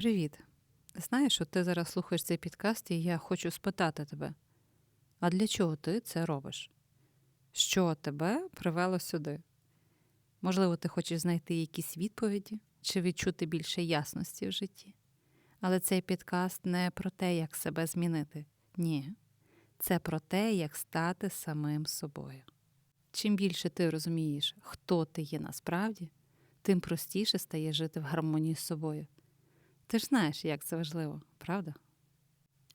Привіт. Знаєш, от ти зараз слухаєш цей підкаст, і я хочу спитати тебе: а для чого ти це робиш? Що тебе привело сюди? Можливо, ти хочеш знайти якісь відповіді чи відчути більше ясності в житті. Але цей підкаст не про те, як себе змінити. Ні. Це про те, як стати самим собою. Чим більше ти розумієш, хто ти є насправді, тим простіше стає жити в гармонії з собою. Ти ж знаєш, як це важливо, правда?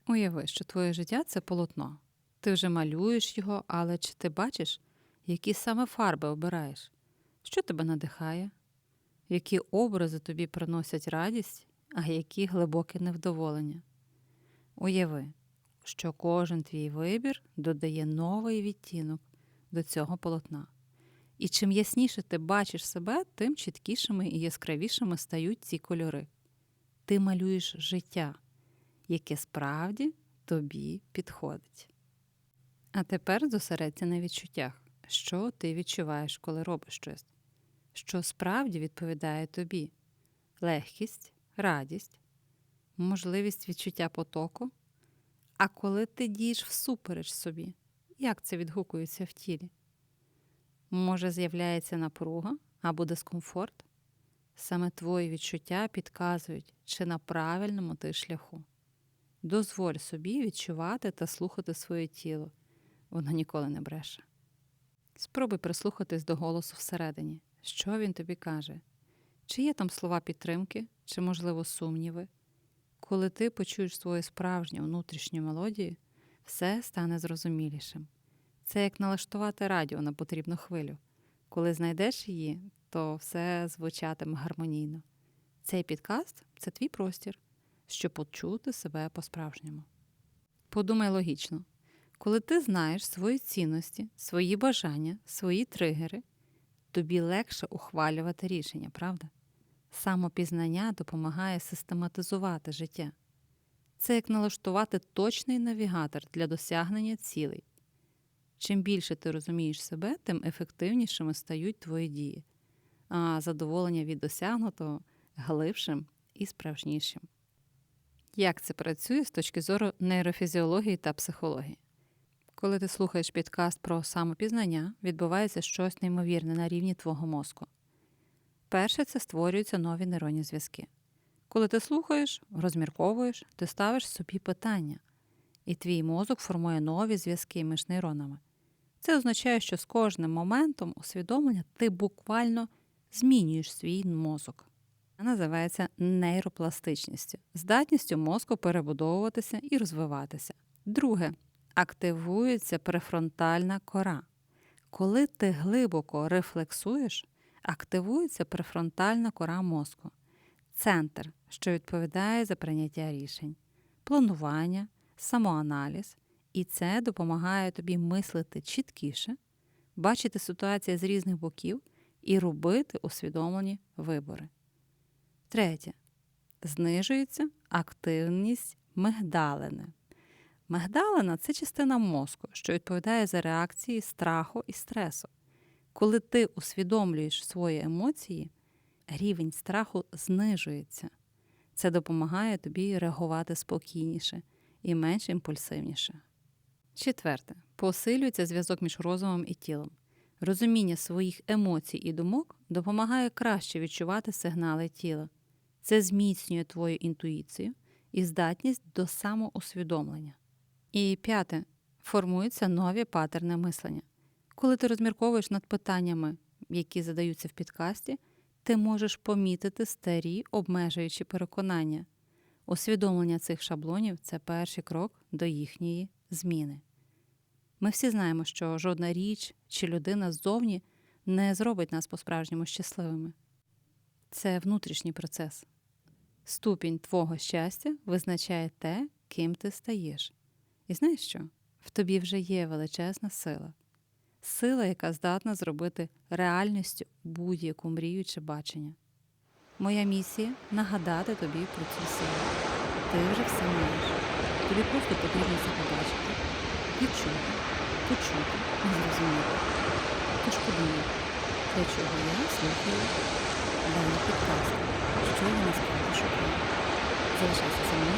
Уяви, що твоє життя це полотно. Ти вже малюєш його, але чи ти бачиш, які саме фарби обираєш? Що тебе надихає? Які образи тобі приносять радість, а які глибоке невдоволення? Уяви, що кожен твій вибір додає новий відтінок до цього полотна. І чим ясніше ти бачиш себе, тим чіткішими і яскравішими стають ці кольори. Ти малюєш життя, яке справді тобі підходить. А тепер зосередься на відчуттях, що ти відчуваєш, коли робиш щось, що справді відповідає тобі: легкість, радість, можливість відчуття потоку. А коли ти дієш всупереч собі, як це відгукується в тілі? Може, з'являється напруга або дискомфорт? Саме твої відчуття підказують, чи на правильному ти шляху. Дозволь собі відчувати та слухати своє тіло, воно ніколи не бреше. Спробуй прислухатись до голосу всередині, що він тобі каже, чи є там слова підтримки, чи, можливо, сумніви. Коли ти почуєш свою справжню внутрішню мелодію, все стане зрозумілішим. Це як налаштувати радіо на потрібну хвилю. Коли знайдеш її, то все звучатиме гармонійно. Цей підкаст це твій простір, щоб почути себе по-справжньому. Подумай логічно, коли ти знаєш свої цінності, свої бажання, свої тригери, тобі легше ухвалювати рішення, правда? Самопізнання допомагає систематизувати життя. Це як налаштувати точний навігатор для досягнення цілей. Чим більше ти розумієш себе, тим ефективнішими стають твої дії, а задоволення від досягнутого глибшим і справжнішим. Як це працює з точки зору нейрофізіології та психології? Коли ти слухаєш підкаст про самопізнання, відбувається щось неймовірне на рівні твого мозку. Перше, це створюються нові нейронні зв'язки. Коли ти слухаєш, розмірковуєш, ти ставиш собі питання, і твій мозок формує нові зв'язки між нейронами. Це означає, що з кожним моментом усвідомлення ти буквально змінюєш свій мозок. Називається нейропластичністю, здатністю мозку перебудовуватися і розвиватися. Друге, активується префронтальна кора. Коли ти глибоко рефлексуєш, активується префронтальна кора мозку, центр, що відповідає за прийняття рішень, планування, самоаналіз, і це допомагає тобі мислити чіткіше, бачити ситуацію з різних боків і робити усвідомлені вибори. Третє. Знижується активність мигдалини. Мигдалина це частина мозку, що відповідає за реакції страху і стресу. Коли ти усвідомлюєш свої емоції, рівень страху знижується. Це допомагає тобі реагувати спокійніше і менш імпульсивніше. Четверте. Посилюється зв'язок між розумом і тілом. Розуміння своїх емоцій і думок допомагає краще відчувати сигнали тіла. Це зміцнює твою інтуїцію і здатність до самоусвідомлення. І п'яте. Формуються нові патерни мислення. Коли ти розмірковуєш над питаннями, які задаються в підкасті, ти можеш помітити старі обмежуючі переконання. Усвідомлення цих шаблонів це перший крок до їхньої зміни. Ми всі знаємо, що жодна річ чи людина ззовні не зробить нас по-справжньому щасливими. Це внутрішній процес. Ступінь твого щастя визначає те, ким ти стаєш. І знаєш що? В тобі вже є величезна сила, сила, яка здатна зробити реальністю будь-яку мрію чи бачення. Моя місія нагадати тобі про цю силу. Ти вже все маєш. Тобі просто потрібно це побачити, відчути, почути зрозуміти. Тож подумай, для чого я слухаю даний підкаст, що я насправді шукаю. Залишайся за мною.